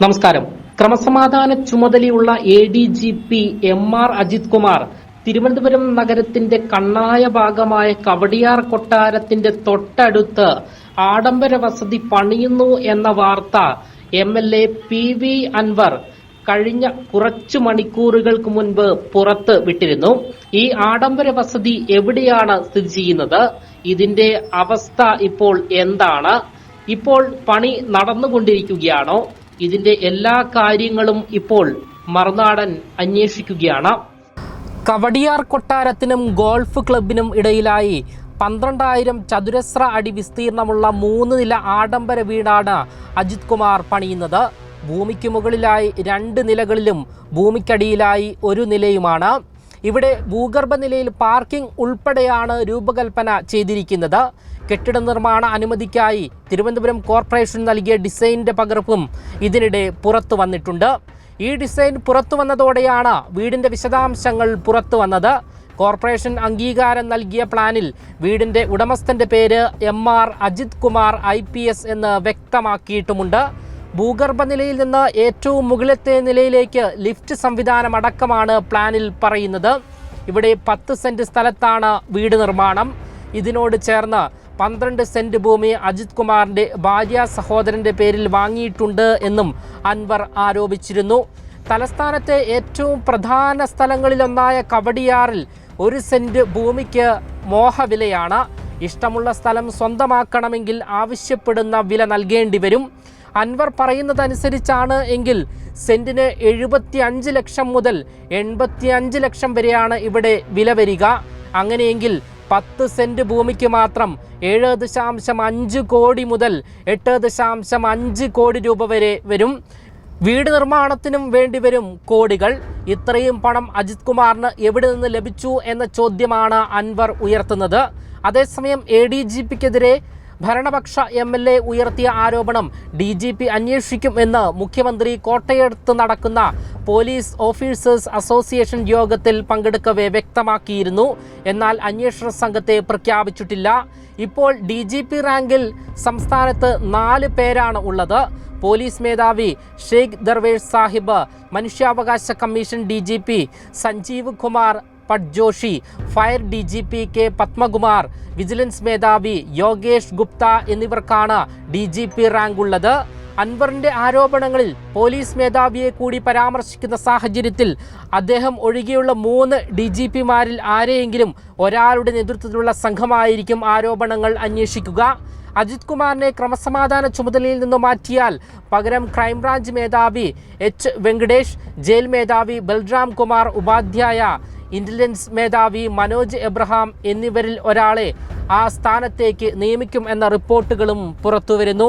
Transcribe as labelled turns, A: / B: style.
A: നമസ്കാരം. ക്രമസമാധാന ചുമതലയുള്ള A D G P M R Ajith Kumar Thiruvananthapuram നഗരത്തിന്റെ കണ്ണായ ഭാഗമായ കവടിയാർ കൊട്ടാരത്തിന്റെ തൊട്ടടുത്ത് ആഡംബര വസതി പണിയുന്നു എന്ന വാർത്ത M L A P V Anvar കഴിഞ്ഞ കുറച്ചു മണിക്കൂറുകൾക്ക് മുൻപ് പുറത്ത് വിട്ടിരുന്നു. ഈ ആഡംബര വസതി എവിടെയാണ് സ്ഥിതി ചെയ്യുന്നത്? ഇതിന്റെ അവസ്ഥ ഇപ്പോൾ എന്താണ്? ഇപ്പോൾ പണി നടന്നുകൊണ്ടിരിക്കുകയാണോ? ഇതിന്റെ എല്ലാ കാര്യങ്ങളും ഇപ്പോൾ മറുനാടൻ അന്വേഷിക്കുകയാണ്. കവടിയാർ കൊട്ടാരത്തിനും ഗോൾഫ് ക്ലബിനും ഇടയിലായി പന്ത്രണ്ടായിരം ചതുരശ്ര അടി വിസ്തീർണമുള്ള മൂന്ന് നില ആഡംബര വീടാണ് അജിത് കുമാർ പണിയുന്നത്. ഭൂമിക്ക് മുകളിലായി രണ്ട് നിലകളിലും ഭൂമിക്കടിയിലായി ഒരു നിലയുമാണ്. ഇവിടെ ഭൂഗർഭ നിലയിൽ പാർക്കിംഗ് ഉൾപ്പെടെയാണ് രൂപകൽപ്പന ചെയ്തിരിക്കുന്നത്. കെട്ടിട നിർമ്മാണ അനുമതിക്കായി തിരുവനന്തപുരം കോർപ്പറേഷൻ നൽകിയ ഡിസൈനിന്റെ പകർപ്പും ഇതിനിടെ പുറത്തു വന്നിട്ടുണ്ട്. ഈ ഡിസൈൻ പുറത്തു വന്നതോടെയാണ് വീടിന്റെ വിശദാംശങ്ങൾ പുറത്തു വന്നത്. കോർപ്പറേഷൻ അംഗീകാരം നൽകിയ പ്ലാനിൽ വീടിന്റെ ഉടമസ്ഥന്റെ പേര് M R Ajith Kumar I P S എന്ന് വ്യക്തമാക്കിയിട്ടുമുണ്ട്. ഭൂഗർഭ നിലയിൽ നിന്ന് ഏറ്റവും മുകളിലത്തെ നിലയിലേക്ക് ലിഫ്റ്റ് സംവിധാനം അടക്കമാണ് പ്ലാനിൽ പറയുന്നത്. ഇവിടെ പത്ത് സെന്റ് സ്ഥലത്താണ് വീട് നിർമ്മാണം. ഇതിനോട് ചേർന്ന് പന്ത്രണ്ട് സെന്റ് ഭൂമി അജിത് കുമാറിന്റെ ഭാര്യ സഹോദരന്റെ പേരിൽ വാങ്ങിയിട്ടുണ്ട് എന്നും അൻവർ ആരോപിച്ചിരുന്നു. തലസ്ഥാനത്തെ ഏറ്റവും പ്രധാന സ്ഥലങ്ങളിലൊന്നായ കവടിയാറിൽ ഒരു സെന്റ് ഭൂമിക്ക് മോഹവിലയാണ്. ഇഷ്ടമുള്ള സ്ഥലം സ്വന്തമാക്കണമെങ്കിൽ ആവശ്യപ്പെടുന്ന വില നൽകേണ്ടി വരും. അൻവർ പറയുന്നതനുസരിച്ചാണ് എങ്കിൽ സെന്റിന് എഴുപത്തി അഞ്ച് ലക്ഷം മുതൽ എൺപത്തി അഞ്ച് ലക്ഷം വരെയാണ് ഇവിടെ വില വരിക. അങ്ങനെയെങ്കിൽ പത്ത് സെന്റ് ഭൂമിക്ക് മാത്രം ഏഴ് ദശാംശം അഞ്ച് കോടി മുതൽ എട്ട് ദശാംശം അഞ്ച് കോടി രൂപ വരെ വരും. വീട് നിർമ്മാണത്തിനും വേണ്ടി വരും കോടികൾ. ഇത്രയും പണം അജിത് കുമാറിന് എവിടെ നിന്ന് ലഭിച്ചു എന്ന ചോദ്യമാണ് അൻവർ ഉയർത്തുന്നത്. അതേസമയം എ ഡി ജി പിക്കെതിരെ ഭരണപക്ഷ എം എൽ എ ഉയർത്തിയ ആരോപണം ഡി ജി പി അന്വേഷിക്കും എന്ന് മുഖ്യമന്ത്രി കോട്ടയത്ത് നടക്കുന്ന പോലീസ് ഓഫീസേഴ്സ് അസോസിയേഷൻ യോഗത്തിൽ പങ്കെടുക്കവെ വ്യക്തമാക്കിയിരുന്നു. എന്നാൽ അന്വേഷണ സംഘത്തെ പ്രഖ്യാപിച്ചിട്ടില്ല. ഇപ്പോൾ ഡി ജി പി റാങ്കിൽ സംസ്ഥാനത്ത് നാല് പേരാണ് ഉള്ളത്. പോലീസ് മേധാവി ഷെയ്ഖ് ദർവേഷ് സാഹിബ് മനുഷ്യാവകാശ commission D G P Sanjeev Kumar Patjoshi fire D G P K Padmakumar vigilance മേധാവി യോഗേഷ് ഗുപ്ത എന്നിവർക്കാണ് ഡി ജി പി റാങ്ക് ഉള്ളത്. അൻവറിന്റെ ആരോപണങ്ങളിൽ പോലീസ് മേധാവിയെ കൂടി പരാമർശിക്കുന്ന സാഹചര്യത്തിൽ അദ്ദേഹം ഒഴികെയുള്ള മൂന്ന് ഡി ജി പിമാരിൽ ആരെയെങ്കിലും ഒരാളുടെ നേതൃത്വത്തിലുള്ള സംഘമായിരിക്കും ആരോപണങ്ങൾ അന്വേഷിക്കുക. അജിത് കുമാറിനെ ക്രമസമാധാന ചുമതലയിൽ നിന്ന് മാറ്റിയാൽ പകരം ക്രൈംബ്രാഞ്ച് മേധാവി എച്ച് വെങ്കടേഷ് ജയിൽ മേധാവി ബൽറാം കുമാർ ഉപാധ്യായ ഇന്റലിജൻസ് മേധാവി മനോജ് എബ്രഹാം എന്നിവരിൽ ഒരാളെ ആ സ്ഥാനത്തേക്ക് നിയമിക്കും എന്ന റിപ്പോർട്ടുകളും പുറത്തുവരുന്നു.